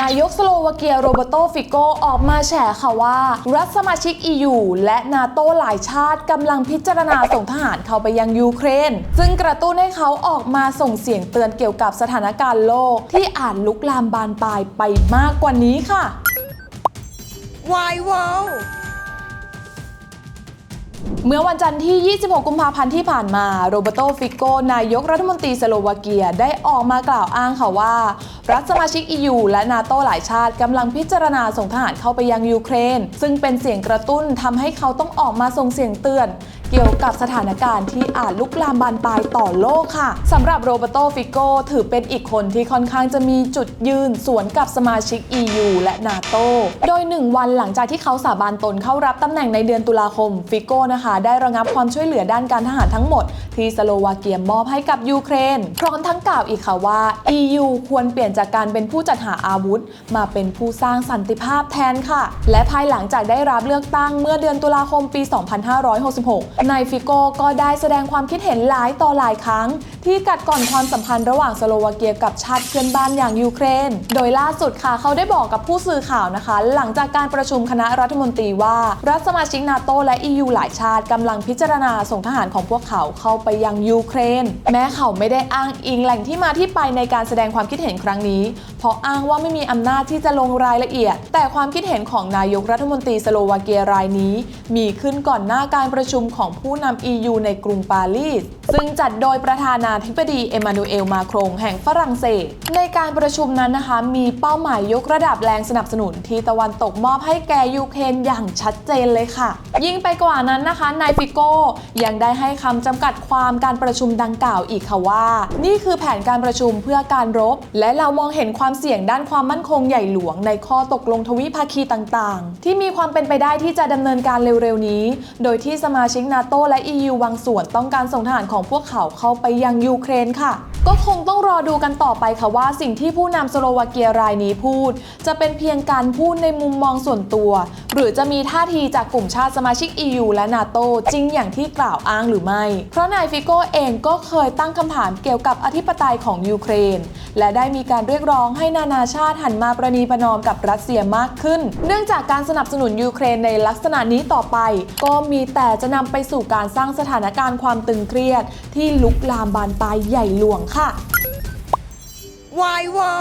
นายกสโลวาเกียโรเบโตฟิโกออกมาแฉค่ะว่า รัฐสมาชิก EU และนาโตหลายชาติกำลังพิจารณาส่งทหารเข้าไปยังยูเครน ซึ่งกระตุ้นให้เขาออกมาส่งเสียงเตือนเกี่ยวกับสถานการณ์โลก ที่อาจลุกลามบานปลายไปมากกว่านี้ค่ะ Why wow เมื่อวันจันทร์ที่ 26 กุมภาพันธ์ที่ผ่านมา โรเบโตฟิโก นายกรัฐมนตรีสโลวาเกีย ได้ออกมากล่าวอ้างค่ะว่า รัฐสมาชิก EU และนาโตหลายชาติกำลังพิจารณาส่งทหารเข้าไปยังยูเครน ซึ่งเป็นเสียงกระตุ้นทำให้เขาต้องออกมาส่งเสียงเตือน เกี่ยวกับสถานการณ์ที่อาจลุกลามบานปลายต่อโลกค่ะสำหรับโรเบโตฟิโกถือเป็นอีกคนที่ค่อนข้างจะมีจุดยืนสวนกับสมาชิก EU และนาโตโดย 1 วันหลังจากที่เขาสาบานตนเข้ารับตำแหน่งในเดือนตุลาคมฟิโกนะคะได้ระงับความช่วยเหลือด้านการทหารทั้งหมด ที่สโลวาเกียมอบให้กับยูเครน พร้อมทั้งกล่าวอีกค่ะว่า EU ควรเปลี่ยนจากการเป็นผู้จัดหาอาวุธ มาเป็นผู้สร้างสันติภาพแทนค่ะ และภายหลังจากได้รับเลือกตั้งเมื่อเดือนตุลาคมปี 2566นายฟิโกก็ได้แสดงความคิดเห็นหลายต่อหลายครั้ง ที่กัดก่อนความสัมพันธ์ระหว่างสโลวาเกียกับชาติเพื่อนบ้านอย่างยูเครน โดยล่าสุดค่ะเขาได้บอกกับผู้สื่อข่าวนะคะ หลังจากการประชุมคณะรัฐมนตรีว่า รัฐสมาชิกนาโตและ EU หลายชาติกำลังพิจารณาส่งทหารของพวกเขาเข้าไปยังยูเครน แม้เขาไม่ได้อ้างอิงแหล่งที่มาที่ไปในการแสดงความคิดเห็นครั้งนี้ เพราะอ้างว่าไม่มีอำนาจที่จะลงรายละเอียด แต่ความคิดเห็นของนายกรัฐมนตรีสโลวาเกียรายนี้ มีขึ้นก่อนหน้าการประชุมของผู้นำ EU ในกรุงปารีส ซึ่งจัดโดยประธานาธิบดีเอมานูเอลมาครงแห่งฝรั่งเศส ในการประชุมนั้นนะคะมีเป้าหมายยกระดับแรงสนับสนุนที่ตะวันตกมอบให้แก่ยูเครนอย่างชัดเจนเลยค่ะ ยิ่งไปกว่านั้นนะคะนายฟิโก้ยังได้ให้คำจำกัดความการประชุมดังกล่าวอีกค่ะว่า นี่คือแผนการประชุมเพื่อการรบ และเรามองเห็นความเสี่ยงด้านความมั่นคงใหญ่หลวงในข้อตกลงทวิภาคีต่างๆ ที่มีความเป็นไปได้ที่จะดำเนินการเร็วๆนี้ โดยที่สมาชิกนาโตและ EU บางส่วนต้องการส่งทหารของพวกเขาเข้าไปยังยูเครนค่ะ ก็คงต้องรอดูกันต่อไปค่ะว่าสิ่งที่ผู้นำสโลวาเกียรายนี้พูด จะเป็นเพียงการพูดในมุมมองส่วนตัว หรือจะมีท่าทีจากกลุ่มชาติสมาชิก EU และนาโตจริงอย่างที่กล่าวอ้างหรือไม่ เพราะนายฟิโก้เองก็เคยตั้งคำถามเกี่ยวกับอธิปไตยของยูเครน และได้มีการเรียกร้องให้นานาชาติหันมาประนีประนอมกับรัสเซียมากขึ้น เนื่องจากการสนับสนุนยูเครนในลักษณะนี้ต่อไป ก็มีแต่จะนำไปสู่การสร้างสถานการณ์ความตึงเครียด ที่ลุกลามบานปลายใหญ่หลวงค่ะค่ะ วายว้า